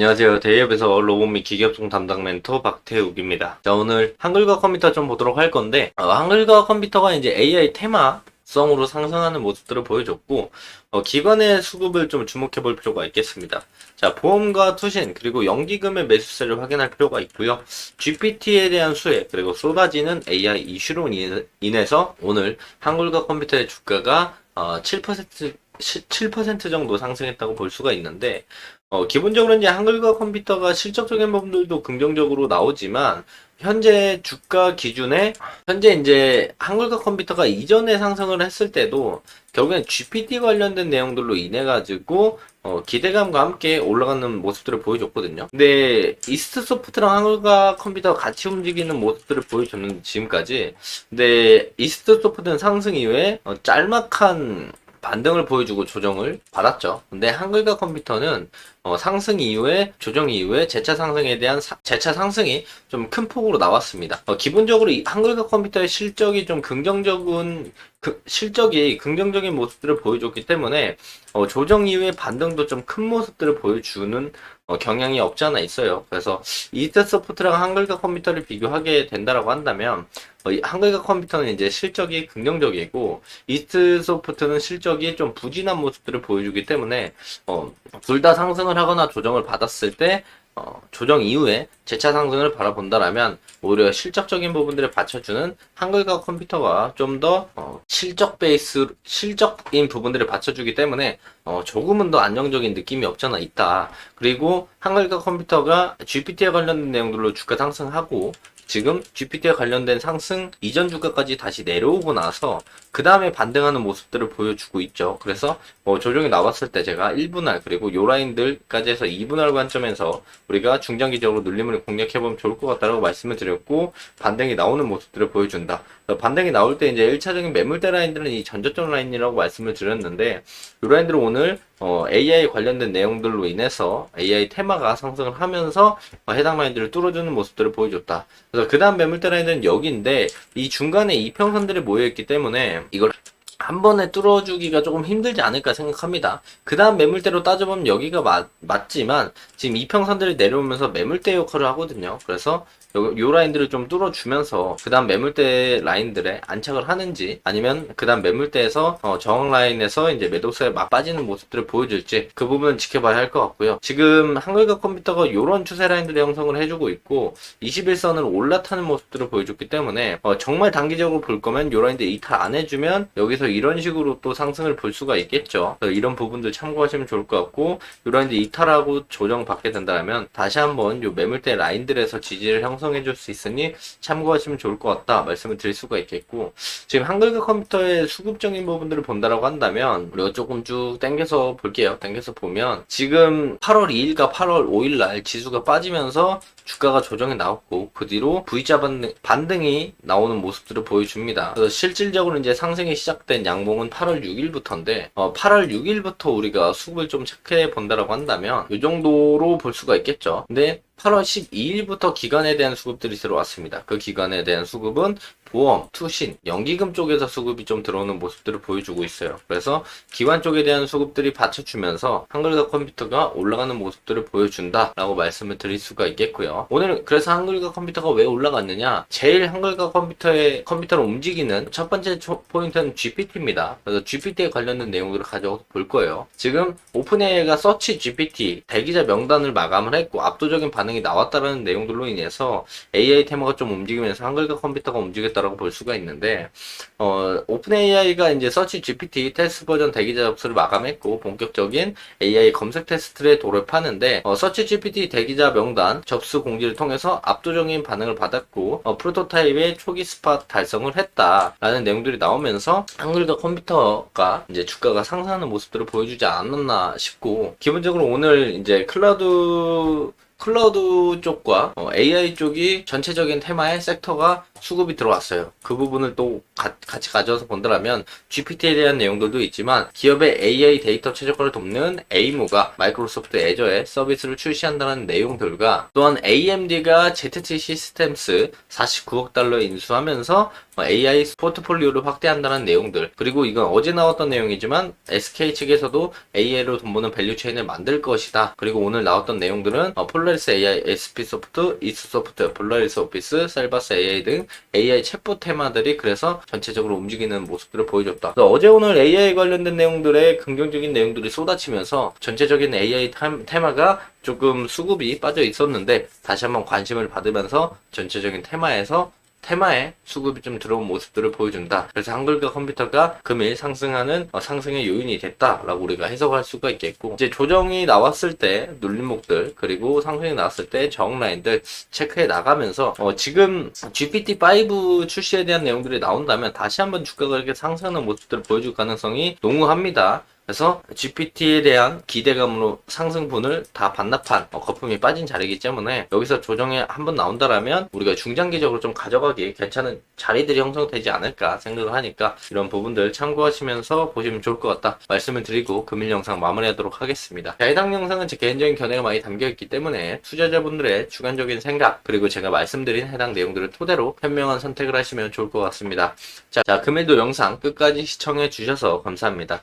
안녕하세요. 대기업에서 로봇 및 기계업종 담당 멘토 박태욱입니다. 자, 오늘 한글과 컴퓨터 좀 보도록 할 건데, 어, 한글과 컴퓨터가 이제 AI 테마 성으로 상승하는 모습들을 보여줬고, 어, 기관의 수급을 좀 주목해 볼 필요가 있겠습니다. 자, 보험과 투신, 그리고 연기금의 매수세를 확인할 필요가 있고요. GPT에 대한 수혜, 그리고 쏟아지는 AI 이슈로 인해- 인해서 오늘 한글과 컴퓨터의 주가가 어, 7%, 7% 정도 상승했다고 볼 수가 있는데, 어, 기본적으로 이제 한글과 컴퓨터가 실적적인 부분들도 긍정적으로 나오지만, 현재 주가 기준에, 현재 이제 한글과 컴퓨터가 이전에 상승을 했을 때도, 결국엔 GPT 관련된 내용들로 인해가지고, 어, 기대감과 함께 올라가는 모습들을 보여줬거든요. 근데, 이스트 소프트랑 한글과 컴퓨터가 같이 움직이는 모습들을 보여줬는데, 지금까지. 근데, 이스트 소프트는 상승 이후에, 어, 짤막한 반등을 보여주고 조정을 받았죠. 근데 한글과 컴퓨터는 어, 상승 이후에 조정 이후에 재차 상승에 대한 사- 재차 상승이 좀 큰 폭으로 나왔습니다. 어, 기본적으로 이 한글과 컴퓨터의 실적이 좀 긍정적인 그- 실적이 긍정적인 모습들을 보여줬기 때문에 어, 조정 이후에 반등도 좀 큰 모습들을 보여주는 어, 경향이 없지 않아 있어요. 그래서 이스트 소프트랑 한글과 컴퓨터를 비교하게 된다라고 한다면 어, 이 한글과 컴퓨터는 이제 실적이 긍정적이고 이스트 소프트는 실적이 좀 부진한 모습들을 보여주기 때문에 어, 둘 다 상승을 하거나 조정을 받았을 때 어, 조정 이후에 재차 상승을 바라본다라면 오히려 실적적인 부분들을 받쳐주는 한글과 컴퓨터가 좀더 어, 실적 베이스 실적인 부분들을 받쳐주기 때문에 어, 조금은 더 안정적인 느낌이 없잖아 있다. 그리고 한글과 컴퓨터가 GPT에 관련된 내용들로 주가 상승하고 지금 GPT에 관련된 상승 이전 주가까지 다시 내려오고 나서 그 다음에 반등하는 모습들을 보여주고 있죠. 그래서 뭐 조정이 나왔을 때 제가 1분할 그리고 요 라인들까지 해서 2분할 관점에서 우리가 중장기적으로 눌림을 공략해보면 좋을 것 같다라고 말씀을 드렸고 반등이 나오는 모습들을 보여준다. 반등이 나올 때 이제 1차적인 매물대 라인들은 이 전저점 라인이라고 말씀을 드렸는데 이 라인들은 오늘 어, AI 관련된 내용들로 인해서 AI 테마가 상승을 하면서 어, 해당 라인들을 뚫어주는 모습들을 보여줬다. 그래서 그 다음 매물대 라인은 여기인데 이 중간에 이평선들이 모여있기 때문에 이걸 한 번에 뚫어주기가 조금 힘들지 않을까 생각합니다. 그 다음 매물대로 따져보면 여기가 맞, 맞지만 지금 이평선들이 내려오면서 매물대 역할을 하거든요. 그래서 요, 요 라인들을 좀 뚫어주면서 그 다음 매물대 라인들에 안착을 하는지 아니면 그 다음 매물대에서 어, 저항 라인에서 이제 매도세에 막 빠지는 모습들을 보여줄지 그 부분은 지켜봐야 할 것 같고요. 지금 한글과 컴퓨터가 요런 추세 라인들의 형성을 해주고 있고 21선을 올라타는 모습들을 보여줬기 때문에 어, 정말 단기적으로 볼 거면 요 라인들 이탈 안 해주면 여기서 이런 식으로 또 상승을 볼 수가 있겠죠. 이런 부분들 참고하시면 좋을 것 같고 요 라인들 이탈하고 조정받게 된다면 다시 한번 요 매물대 라인들에서 지지를 형성해 줄 수 있으니 참고하시면 좋을 것 같다 말씀을 드릴 수가 있겠고 지금 한글과 컴퓨터의 수급적인 부분들을 본다라고 한다면 우리가 조금 쭉 당겨서 볼게요. 당겨서 보면 지금 8월 2일과 8월 5일 날 지수가 빠지면서 주가가 조정이 나왔고 그 뒤로 V자 반등, 반등이 나오는 모습들을 보여줍니다. 그래서 실질적으로 이제 상승이 시작된 양봉은 8월 6일부터인데 8월 6일부터 우리가 수급을 좀 체크해 본다라고 한다면 이 정도로 볼 수가 있겠죠. 근데 8월 12일부터 기간에 대한 수급들이 들어왔습니다. 그 기간에 대한 수급은 보험, 투신, 연기금 쪽에서 수급이 좀 들어오는 모습들을 보여주고 있어요. 그래서 기관 쪽에 대한 수급들이 받쳐주면서 한글과 컴퓨터가 올라가는 모습들을 보여준다라고 말씀을 드릴 수가 있겠고요. 오늘 그래서 한글과 컴퓨터가 왜 올라갔느냐? 제일 한글과 컴퓨터의 컴퓨터를 움직이는 첫 번째 초- 포인트는 GPT입니다. 그래서 GPT에 관련된 내용들을 가져와서 볼 거예요. 지금 오픈AI가 서치 GPT 대기자 명단을 마감을 했고 압도적인 반응이 나왔다는 내용들로 인해서 AI 테마가 좀 움직이면서 한글과 컴퓨터가 움직였다 라고 볼 수가 있는데 어, 오픈AI가 이제 서치 GPT 테스트 버전 대기자 접수를 마감했고 본격적인 AI 검색 테스트에 돌입하는데 어, 서치 GPT 대기자 명단 접수 공지를 통해서 압도적인 반응을 받았고 어, 프로토타입의 초기 스팟 달성을 했다라는 내용들이 나오면서 한글과 컴퓨터가 이제 주가가 상승하는 모습들을 보여주지 않았나 싶고 기본적으로 오늘 이제 클라우드 클라우드 쪽과 어, AI 쪽이 전체적인 테마의 섹터가 수급이 들어왔어요. 그 부분을 또 가- 같이 가져와서 본다면 GPT에 대한 내용들도 있지만 기업의 AI 데이터 최적화를 돕는 에이모가 마이크로소프트 애저에 서비스를 출시한다는 내용들과 또한 AMD가 ZT 시스템스 49억 달러 인수하면서 AI 포트폴리오를 확대한다는 내용들 그리고 이건 어제 나왔던 내용이지만 SK 측에서도 AI로 돈 버는 밸류 체인을 만들 것이다. 그리고 오늘 나왔던 내용들은 어, 폴라리스 AI, SP 소프트, 이스 소프트, 폴라리스 오피스, 셀바스 AI 등 AI 챗봇 테마들이 그래서 전체적으로 움직이는 모습들을 보여줬다. 어제 오늘 AI 관련된 내용들의 긍정적인 내용들이 쏟아지면서 전체적인 AI 템- 테마가 조금 수급이 빠져 있었는데 다시 한번 관심을 받으면서 전체적인 테마에서 테마에 수급이 좀 들어온 모습들을 보여준다. 그래서 한글과 컴퓨터가 금일 상승하는 어, 상승의 요인이 됐다라고 우리가 해석할 수가 있겠고 이제 조정이 나왔을 때 눌림목들 그리고 상승이 나왔을 때 저항라인들 체크해 나가면서 어, 지금 GPT-5 출시에 대한 내용들이 나온다면 다시 한번 주가가 이렇게 상승하는 모습들을 보여줄 가능성이 농후합니다. 그래서 GPT에 대한 기대감으로 상승분을 다 반납한 어, 거품이 빠진 자리이기 때문에 여기서 조정이 한번 나온다라면 우리가 중장기적으로 좀 가져가기 괜찮은 자리들이 형성되지 않을까 생각을 하니까 이런 부분들 참고하시면서 보시면 좋을 것 같다 말씀을 드리고 금일 영상 마무리하도록 하겠습니다. 자, 해당 영상은 제 개인적인 견해가 많이 담겨있기 때문에 투자자분들의 주관적인 생각 그리고 제가 말씀드린 해당 내용들을 토대로 현명한 선택을 하시면 좋을 것 같습니다. 자, 자 금일도 영상 끝까지 시청해 주셔서 감사합니다.